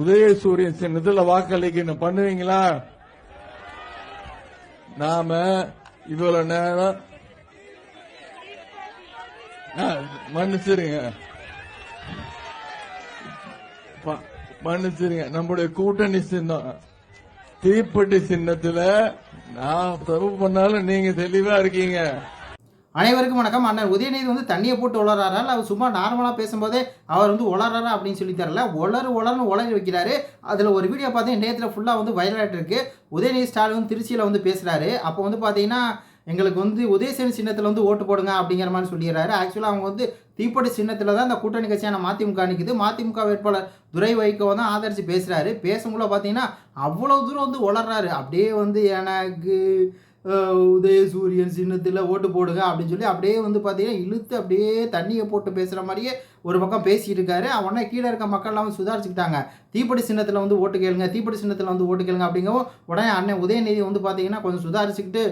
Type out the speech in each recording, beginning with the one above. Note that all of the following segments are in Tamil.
உதயசூரியன் சின்னத்துல வாக்களிக்கணும் பண்ணுவீங்களா? நாம இவ்வளவு நேரம் ஆ, மன்னிச்சிருங்க. மன்னிச்சிருங்க. நம்முடைய கூட்டணி சின்னம் தீப்பெட்டி சின்னத்துல நான் தப்பு பண்ணாலும் நீங்க தெளிவா இருக்கீங்க. அனைவருக்கும் வணக்கம். அண்ணன் உதயநிதி வந்து தண்ணியை போட்டு உளறாரா? இல்லை அவர் சும்மா நார்மலாக பேசும்போதே அவர் வந்து உளறாரா அப்படின்னு சொல்லி தரல உளறு உளர்னு உளறி வைக்கிறாரு. அதில் ஒரு வீடியோ பார்த்தீங்கன்னா நேரத்தில் ஃபுல்லாக வந்து வைரலாகிட்டு இருக்கு. உதயநிதி ஸ்டாலின் வந்து திருச்சியில் வந்து பேசுகிறாரு அப்போ வந்து பார்த்தீங்கன்னா எங்களுக்கு வந்து உதயசேன் சின்னத்தில் வந்து ஓட்டு போடுங்க அப்படிங்கிற மாதிரி சொல்லிடுறாரு. ஆக்சுவலாக அவங்க வந்து தீப்பொடி சின்னத்தில் தான் அந்த கூட்டணி கட்சியான மதிமுக நிற்குது மதிமுக வேட்பாளர் துரை வைகோ தான் ஆதரித்து பேசுகிறாரு பேசும்போது பார்த்தீங்கன்னா அவ்வளோ தூரம் வந்து உளறாரு. அப்படியே வந்து எனக்கு உதய உதயசூரியன் சின்னத்தில் ஓட்டு போடுங்க அப்படின்னு சொல்லி அப்படியே வந்து பார்த்தீங்கன்னா இழுத்து அப்படியே தண்ணியை போட்டு பேசுகிற மாதிரியே ஒரு பக்கம் பேசிகிட்டு இருக்காரு உடனே கீழே இருக்க மக்கள்லாம் வந்து சுதாரிச்சுக்கிட்டாங்க. தீப்படி சின்னத்தில் வந்து ஓட்டு கேளுங்க தீப்படி சின்னத்தில் வந்து ஓட்டு கேளுங்க அப்படிங்கவும் உடனே அண்ணன் உதயநிதி வந்து பார்த்தீங்கன்னா கொஞ்சம் சுதாரிச்சுக்கிட்டு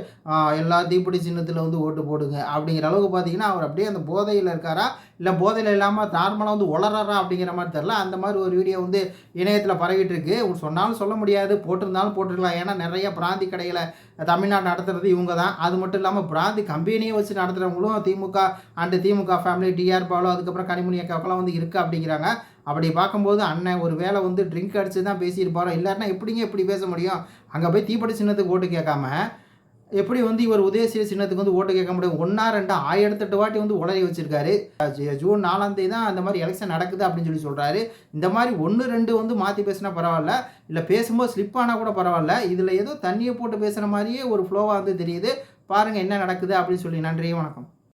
எல்லா தீப்படி சின்னத்தில் வந்து ஓட்டு போடுங்க. அப்படிங்கிற அளவுக்கு பார்த்தீங்கன்னா அவர் அப்படியே அந்த போதையில் இருக்காரா? இல்லை போதையில் இல்லாமல் நார்மலாக வந்து உளறாரா அப்படிங்கிற மாதிரி தெரில அந்த மாதிரி ஒரு வீடியோ வந்து இணையத்தில் பரவிட்டு இருக்கு. சொன்னாலும் சொல்ல முடியாது போட்டிருந்தாலும் போட்டிருக்கலாம். ஏன்னா நிறைய பிராந்தி கடைகளை தமிழ்நாடு நடத்துறது இவங்க தான். அது மட்டும் இல்லாமல் பிராந்தி கம்பெனியை வச்சு நடத்துகிறவங்களும் திமுக அண்டு திமுக ஃபேமிலி டிஆர் பாலு அதுக்கப்புறம் கனிமொழி அக்காவுக்கெல்லாம் வந்து இருக்குது அப்படிங்கிறாங்க. அப்படி பார்க்கும்போது அண்ணன் ஒரு வேளை வந்து ட்ரிங்க் அடிச்சு தான் பேசியிருப்பாரோ இல்லைன்னா எப்படிங்க எப்படி பேச முடியும்? அங்கே போய் தீப்படி சின்னத்துக்கு ஓட்டு கேட்காம எப்படி வந்து இவர் உதயசீல சின்னத்துக்கு வந்து ஓட்டு கேட்க முடியும்? ஒன்றா ரெண்டா ஆயிரத்தெட்டு வாட்டி வந்து உளறி வச்சிருக்காரு. ஜூன் நாலாம் தேதி தான் அந்த மாதிரி எலெக்ஷன் நடக்குது அப்படின்னு சொல்லி சொல்கிறாரு இந்த மாதிரி ஒன்று ரெண்டு வந்து மாற்றி பேசினா பரவாயில்ல. இல்லை பேசும்போது ஸ்லிப் ஆனால் கூட பரவாயில்ல. இதில் ஏதோ தண்ணியை போட்டு பேசுகிற மாதிரியே ஒரு ஃப்ளோவாக வந்து தெரியுது. பாருங்கள் என்ன நடக்குது அப்படின்னு சொல்லி. நன்றி வணக்கம்.